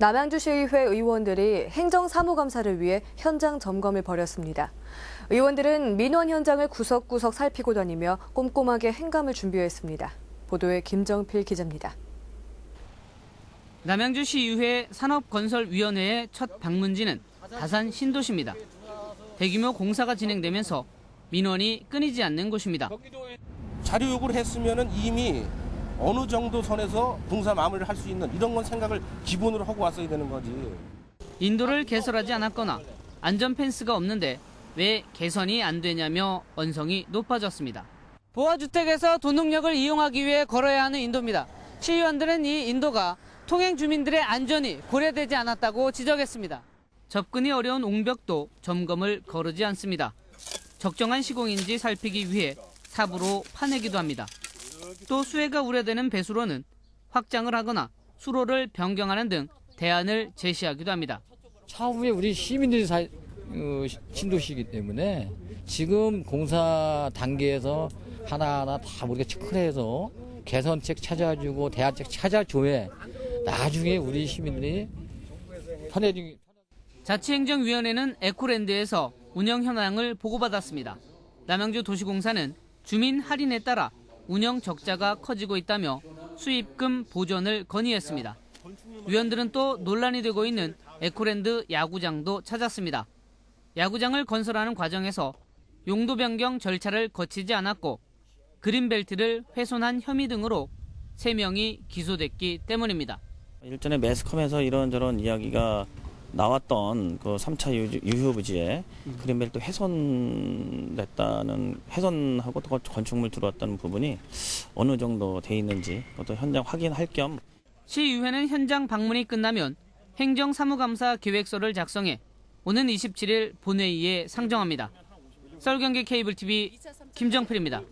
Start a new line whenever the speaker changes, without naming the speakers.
남양주시의회 의원들이 행정사무감사를 위해 현장 점검을 벌였습니다. 의원들은 민원 현장을 구석구석 살피고 다니며 꼼꼼하게 행감을 준비했습니다. 보도에 김정필 기자입니다.
남양주시의회 산업건설위원회의 첫 방문지는 다산 신도시입니다. 대규모 공사가 진행되면서 민원이 끊이지 않는 곳입니다.
자료 요구를 했으면은 이미 어느 정도 선에서 공사 마무리를 할 수 있는 이런 건 생각을 기본으로 하고 왔어야 되는 거지.
인도를 개설하지 않았거나 안전 펜스가 없는데 왜 개선이 안 되냐며 언성이 높아졌습니다. 보아주택에서 도농역을 이용하기 위해 걸어야 하는 인도입니다. 시의원들은 이 인도가 통행 주민들의 안전이 고려되지 않았다고 지적했습니다. 접근이 어려운 옹벽도 점검을 거르지 않습니다. 적정한 시공인지 살피기 위해 삽으로 파내기도 합니다. 또 수해가 우려되는 배수로는 확장을 하거나 수로를 변경하는 등 대안을 제시하기도 합니다.
차후에 우리 시민들이 사, 어, 신도시이기 때문에 지금 공사 단계에서 하나하나 다 우리가 체크해서 개선책 찾아주고 대안책 찾아줘야 나중에 우리 시민들이 편해지기
자치행정위원회는 에코랜드에서 운영 현황을 보고받았습니다. 남양주 도시공사는 주민 할인에 따라 운영 적자가 커지고 있다며 수입금 보전을 건의했습니다. 위원들은 또 논란이 되고 있는 에코랜드 야구장도 찾았습니다. 야구장을 건설하는 과정에서 용도 변경 절차를 거치지 않았고 그린벨트를 훼손한 혐의 등으로 3명이 기소됐기 때문입니다.
일전에 매스컴에서 이런저런 이야기가 나왔던 그 3차 유휴 부지에 그린벨트 훼손됐다는 훼손하고 또 건축물 들어왔다는 부분이 어느 정도 돼 있는지 또 현장 확인할 겸
시의회는 현장 방문이 끝나면 행정사무감사 계획서를 작성해 오는 27일 본회의에 상정합니다. 썰경기 케이블TV 김정필입니다.